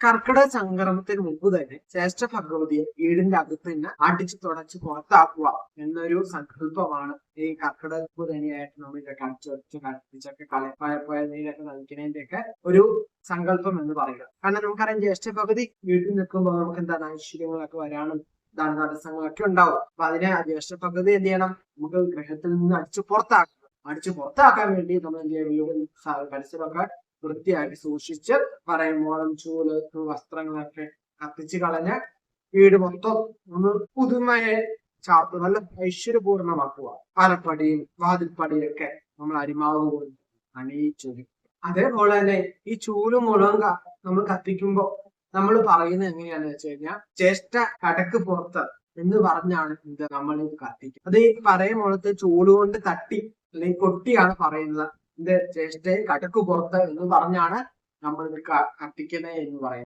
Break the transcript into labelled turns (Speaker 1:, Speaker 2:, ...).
Speaker 1: കർക്കിടക സംക്രമത്തിന് മുമ്പ് തന്നെ ശ്രേഷ്ഠ ഭഗവതിയെ വീടിന്റെ അകത്ത് തന്നെ അടിച്ചു തുടച്ച് പുറത്താക്കുക എന്നൊരു സങ്കല്പമാണ് ഈ കർക്കിടക തന്നെയായിട്ട് നമ്മൾ ഇതൊക്കെ കളിപ്പിച്ചൊക്കെ കളയപ്പോയ നീരൊക്കെ നൽകുന്നതിന്റെ ഒക്കെ ഒരു സങ്കല്പം എന്ന് പറയുക. കാരണം നമുക്കറിയാം ജ്യേഷ്ഠ ഭഗവതി വീട്ടിൽ നിൽക്കുമ്പോൾ നമുക്ക് എന്താണ് ഐശ്വര്യങ്ങളൊക്കെ വരാനും ദാന തടസ്സങ്ങളൊക്കെ ഉണ്ടാവും. അപ്പൊ അതിനെ ജ്യേഷ്ഠ ഭഗവതി എന്ത് ചെയ്യണം? നമുക്ക് ഗ്രഹത്തിൽ നിന്ന് അടിച്ചു പുറത്താക്കണം അടിച്ചു പുറത്താക്കാൻ വേണ്ടി നമ്മൾ എന്ത് ചെയ്യണം പരിസരമൊക്കെ വൃത്തിയാക്കി സൂക്ഷിച്ച് പറയുമ്പോഴും ചൂൽ വസ്ത്രങ്ങളൊക്കെ കത്തിച്ച് കളഞ്ഞ് വീട് മൊത്തം ഒന്ന് പുതുമയെ ചാർത്ത് നല്ല ഐശ്വര്യപൂർണമാക്കുക. പാലപ്പടിയും വാതിൽപ്പടിയൊക്കെ നമ്മൾ അരിമാവ് കൊണ്ട് അണിയിച്ചൊരുക്കും അതേപോലെ തന്നെ ഈ ചൂലും മുളങ്ക നമ്മൾ കത്തിക്കുമ്പോ നമ്മൾ പറയുന്നത് എങ്ങനെയാന്ന് വെച്ച് കഴിഞ്ഞാൽ ചേഷ്ട കടക്ക് പുറത്ത് എന്ന് പറഞ്ഞാണ് ഇത് നമ്മൾ ഇത് കത്തിക്കുക. അത് ഈ പറയുമ്പോഴത്തെ ചൂടുകൊണ്ട് തട്ടി അല്ലെങ്കിൽ കൊട്ടിയാണ് പറയുന്നത്. ഇത് ചേഷ്ടയെ കടക്ക് പുറത്ത് എന്ന് പറഞ്ഞാണ് ക- കത്തിക്കുന്നത് എന്ന് പറയുന്നത്